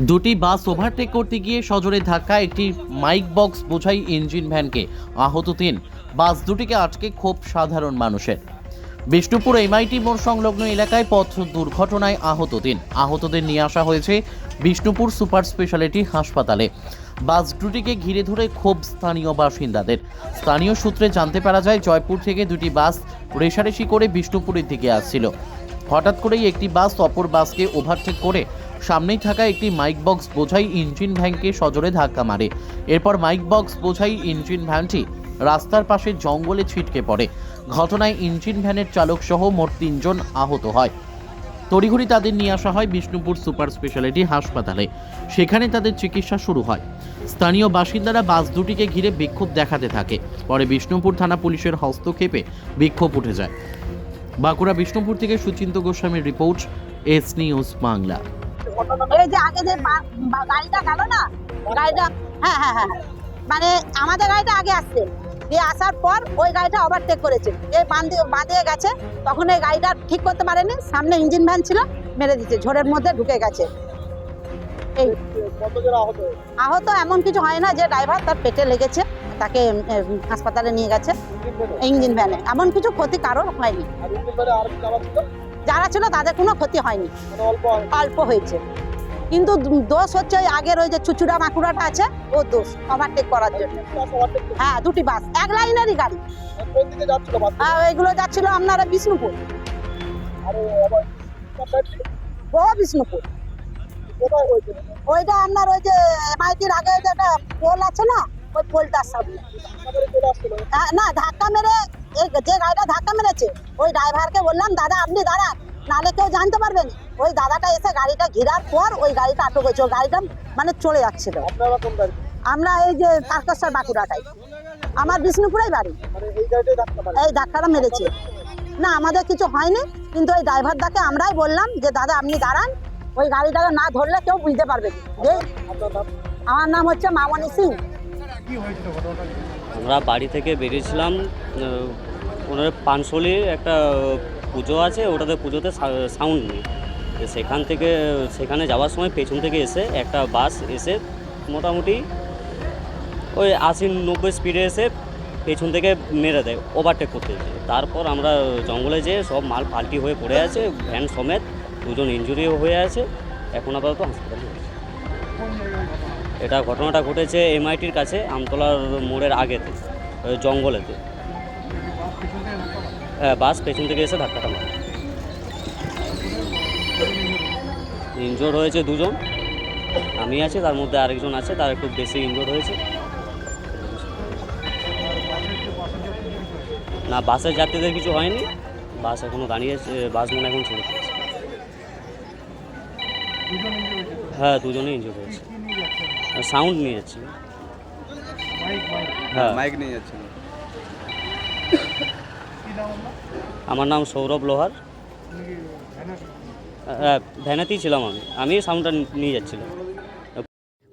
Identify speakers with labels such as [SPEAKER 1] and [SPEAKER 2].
[SPEAKER 1] দুটি বাস ওভারটেক করতে গিয়ে সজোরে ধাক্কা, একটি মাইক বক্স বোঝাই ইঞ্জিন ভ্যানকে আহত তিন। বাস দুটিকে আটকে ক্ষোভ সাধারণ মানুষের। বিষ্ণুপুর এমআইটি মোড় সংলগ্ন এলাকায় পথ দুর্ঘটনায় আহত তিন। আহতদের নিয়ে আসা হয়েছে বিষ্ণুপুর সুপার স্পেশালিটি হাসপাতালে। বাস দুটিকে ঘিরে ধরে ক্ষোভ স্থানীয় বাসিন্দাদের। স্থানীয় সূত্রে জানতে পারা যায়, জয়পুর থেকে দুটি বাস রেশারেশি করে বিষ্ণুপুরের দিকে আসছিল। হঠাৎ করেই একটি বাস অপর বাসকে ওভারটেক করে সামনেই থাকা একটি মাইক বক্স বোঝাই ইঞ্জিন ভ্যানকে সজোরে ধাক্কা মারে। এরপর মাইক বক্স বোঝাই ইঞ্জিন ভ্যানটি রাস্তার পাশে জঙ্গলে ছিটকে পড়ে। ঘটনায় ইঞ্জিন ভ্যানের চালক সহ মোট তিনজন আহত হয়। তড়িঘড়ি তাদের নিয়ে আসা হয় বিষ্ণুপুর সুপার স্পেশালিটি হাসপাতালে। সেখানে তাদের চিকিৎসা শুরু হয়। স্থানীয় বাসিন্দারা বাস দুটিকে ঘিরে বিক্ষোভ দেখাতে থাকে। পরে বিষ্ণুপুর থানা পুলিশের হস্তক্ষেপে বিক্ষোভ উঠে যায়। বাঁকুড়া বিষ্ণুপুর থেকে সুচিন্ত গোস্বামীর রিপোর্ট, এস নিউজ বাংলা।
[SPEAKER 2] এই যে আগে যে গাড়িটা গেল না? গাড়িটা হ্যাঁ হ্যাঁ হ্যাঁ মানে আমাদের গাড়িটা আগে আসছে। দিয়ে আসার পর ওই গাড়িটা ওভারটেক করেছে। এই বাঁধে বাঁধিয়ে গেছে। তখন এই গাড়িটা ঠিক করতে পারেনি। সামনে ইঞ্জিন ভ্যান ছিল মেরে দিচ্ছে ঝোড়ের মধ্যে ঢুকে গেছে। এই আহত এমন কিছু হয় না যে ড্রাইভার তার পেটে লেগেছে তাকে হাসপাতালে নিয়ে গেছে ইঞ্জিন ভ্যানে এমন কিছু ক্ষতি কারোর হয়নি। যারা ছিল তাদের কোনো ক্ষতি হয়নি। অল্প হয়েছে। কিন্তু দোষ হচ্ছে ওই আগের ওই যে চুচুড়া মাকুড়াটা আছে, ও দোষ ওভারটেক করার জন্য। হ্যাঁ দুটি বাস, এক লাইনেরই গাড়ি। হ্যাঁ ওইগুলো যাচ্ছিল আপনারা বিষ্ণুপুর। ও বিষ্ণুপুর। ওইটা আপনার ওই যে এমআইটির আগে যে একটা পোল আছে না ওই পোলটার সামনে। না ধাক্কা মেরে এই যে গাড়িটা ধাক্কা মেরেছে ওই ড্রাইভারকে বললাম দাদা আপনি দাঁড়ান নাহলে কেউ জানতে পারবেন ওই দাদাটা এসে গাড়িটা ঘেরার পর ওই গাড়িটা আটক হয়েছে গাড়িটা মানে চলে যাচ্ছিল। আমরা এই যে তারকেশ্বর বাঁকুড়াটাই আমার বিষ্ণুপুরেই বাড়ি। এই ধাক্কাটা মেরেছে। না আমাদের কিছু হয়নি কিন্তু ওই ড্রাইভার দাকে আমরাই বললাম যে দাদা আপনি দাঁড়ান ওই গাড়িটাকে না ধরলে কেউ বুঝতে পারবে আমার নাম হচ্ছে মামনি সিং।
[SPEAKER 3] আমরা বাড়ি থেকে বেরিয়েছিলাম ওনার পানশলির একটা পুজো আছে ওটাতে পুজোতে সাউন্ড নেই। সেখান থেকে সেখানে যাওয়ার সময় পেছন থেকে এসে একটা বাস এসে মোটামুটি ওই আশি নব্বই স্পিডে এসে পেছন থেকে মেরে দেয় ওভারটেক করতে তারপর আমরা জঙ্গলে যেয়ে সব মাল পাল্টি হয়ে পড়ে আছে ভ্যান সমেত দুজন ইঞ্জুরিও হয়ে আছে এখন আপাতত হাসপাতালে। এটা ঘটনাটা ঘটেছে এমআইটির কাছে, আমতলার মোড়ের আগেতে জঙ্গলেতে। হ্যাঁ বাস পেছন থেকে এসে ধাক্কাটা মারে। ইনজোর হয়েছে দুজন। আমি আছি, তার মধ্যে আরেকজন আছে, তার একটু বেশি ইনজোর হয়েছে। না, বাসের যাত্রীদের কিছু হয়নি। বাস এখনও দাঁড়িয়ে আছে বাস মনে এখন ছেড়ে হ্যাঁ দুজনেই ইনজোর হয়েছে। সাউন্ড নিয়ে যাচ্ছি হ্যাঁ।
[SPEAKER 4] মাইক নিয়ে যাচ্ছিল
[SPEAKER 3] আমার নাম সৌরভ লোহার। হ্যাঁ ভ্যানাতেই ছিলাম আমি। আমি সাউন্ডটা নিয়ে যাচ্ছিলাম।